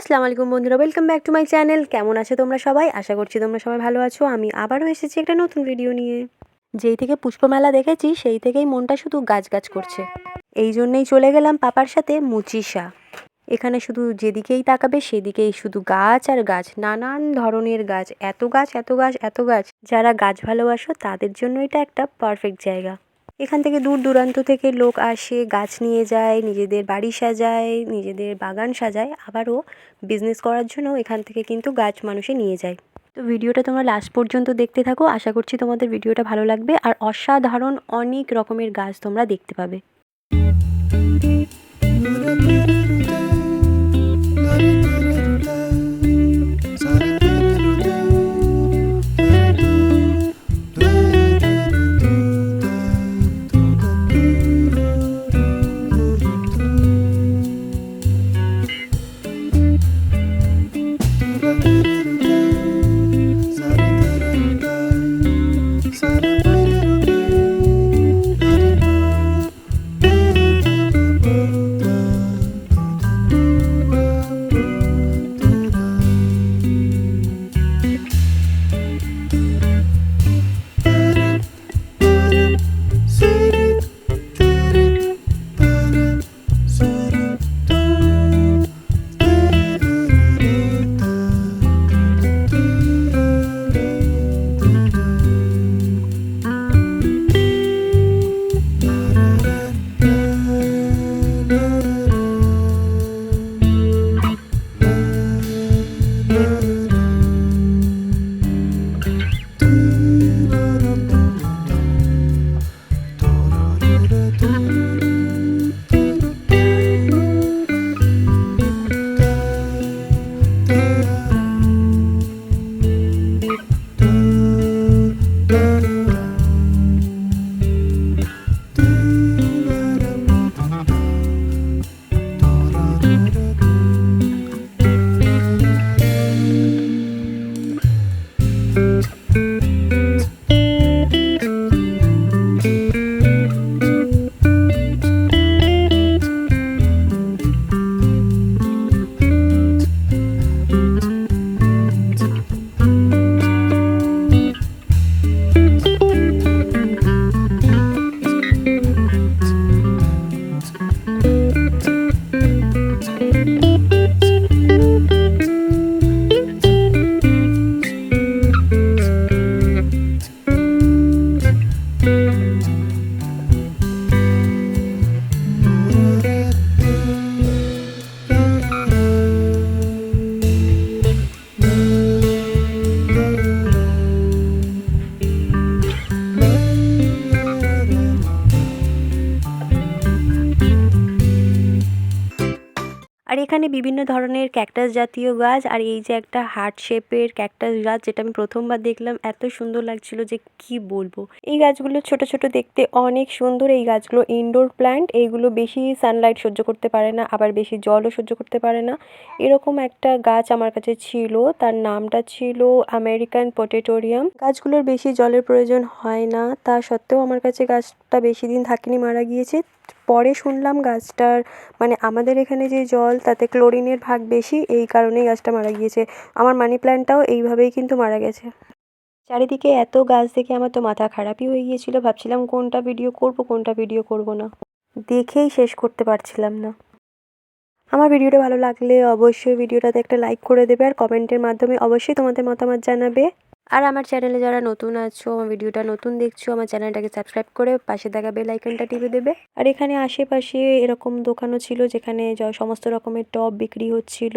আসসালামু আলাইকুম বন্ধুরা welcome back to my channel কেমন আছো তোমরা সবাই? আশা করছি তোমরা সবাই ভালো আছো। আমি আবারও এসেছি একটা নতুন ভিডিও নিয়ে। যেই থেকে পুষ্পমেলা দেখেছি, সেই থেকেই মনটা শুধু গাছ গাছ করছে। এই জন্যেই চলে গেলাম পাপার সাথে মুচিসা। এখানে শুধু যেদিকেই তাকাবে, সেদিকেই শুধু গাছ আর গাছ, নানান ধরনের গাছ। এত গাছ এত গাছ এত গাছ। যারা গাছ ভালোবাসো, তাদের জন্য এটা একটা পারফেক্ট জায়গা। এখান থেকে দূর দূরান্ত থেকে লোক আসে, গাছ নিয়ে যায়, নিজেদের বাড়ি সাজায়, নিজেদের বাগান সাজায়, আবারও বিজনেস করার জন্য এখান থেকে কিন্তু গাছ মানুষে নিয়ে যায়। তো ভিডিওটা তোমরা লাস্ট পর্যন্ত দেখতে থাকো, আশা করছি তোমাদের ভিডিওটা ভালো লাগবে আর অসাধারণ অনেক রকমের গাছ তোমরা দেখতে পাবে। আর এখানে বিভিন্ন ধরনের ক্যাকটাস জাতীয় গাছ আর এই যে একটা হার্ট শেপের ক্যাকটাস গাছ যেটা আমি প্রথমবার দেখলাম, এত সুন্দর লাগছিল যে কি বলব? এই গাছগুলো ছোট ছোট দেখতে অনেক সুন্দর। এই গাছগুলো ইনডোর প্ল্যান্ট এইগুলো বেশি সানলাইট সহ্য করতে পারে না, আবার বেশি জলও সহ্য করতে পারে না। এরকম একটা গাছ আমার কাছে ছিল, তার নামটা ছিল আমেরিকান পটেটোরিয়াম গাছগুলোর বেশি জলের প্রয়োজন হয় না, তা সত্ত্বেও আমার কাছে গাছটা বেশি দিন থাকেনি, মারা গিয়েছে। পরে শুনলাম গাছটার মানে আমাদের এখানে যে জল, তাতে ক্লোরিনের ভাগ বেশি, এই কারণেই গাছটা মারা গিয়েছে। আমার মানি প্ল্যান্টটাও এইভাবেই কিন্তু মারা গেছে। চারিদিকে এত গাছ দেখে আমার তো মাথা খারাপই হয়ে গিয়েছিল। ভাবছিলাম কোনটা ভিডিও করব, কোনটা ভিডিও করব না। দেখেই শেষ করতে পারছিলাম না। আমার ভিডিওটা ভালো লাগলে অবশ্যই ভিডিওটাতে একটা লাইক করে দেবে, আর কমেন্টের মাধ্যমে অবশ্যই তোমাদের মতামত জানাবে। আর আমার চ্যানেলে যারা নতুন আছো, আমার ভিডিওটা নতুন দেখছ, আমার চ্যানেলটাকে সাবস্ক্রাইব করে পাশে দেখা বেল আইকনটা টিপে দেবে। আর এখানে আশেপাশে এরকম দোকানও ছিল যেখানে সমস্ত রকমের টব বিক্রি হচ্ছিল।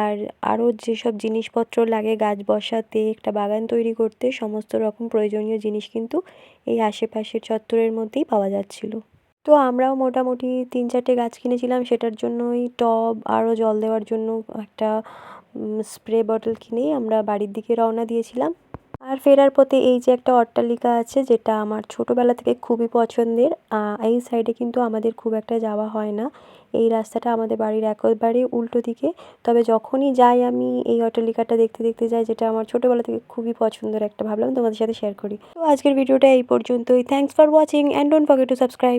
আর আরও যেসব জিনিসপত্র লাগে, গাছ বসাতে, একটা বাগান তৈরি করতে, সমস্ত রকম প্রয়োজনীয় জিনিস কিন্তু এই আশেপাশের চত্বরের মধ্যেই পাওয়া যাচ্ছিল। তো আমরাও মোটামুটি তিন চারটে গাছ কিনেছিলাম, সেটার জন্যই টব, আরও জল দেওয়ার জন্য একটা স্প্রে বটল কিনেই আমরা বাড়ির দিকে রওনা দিয়েছিলাম। আর ফেরার পথে এই যে একটা অট্টালিকা আছে, যেটা আমার ছোটোবেলা থেকে খুবই পছন্দের এই সাইডে কিন্তু আমাদের খুব একটা যাওয়া হয় না। এই রাস্তাটা আমাদের বাড়ির একেবারে উল্টো দিকে। তবে যখনই যাই আমি এই অট্টালিকাটা দেখতে দেখতে যাই, যেটা আমার ছোটোবেলা থেকে খুবই পছন্দের একটা, ভাবলাম তোমাদের সাথে শেয়ার করি। তো আজকের ভিডিওটা এই পর্যন্তই। Thanks for watching and don't forget to subscribe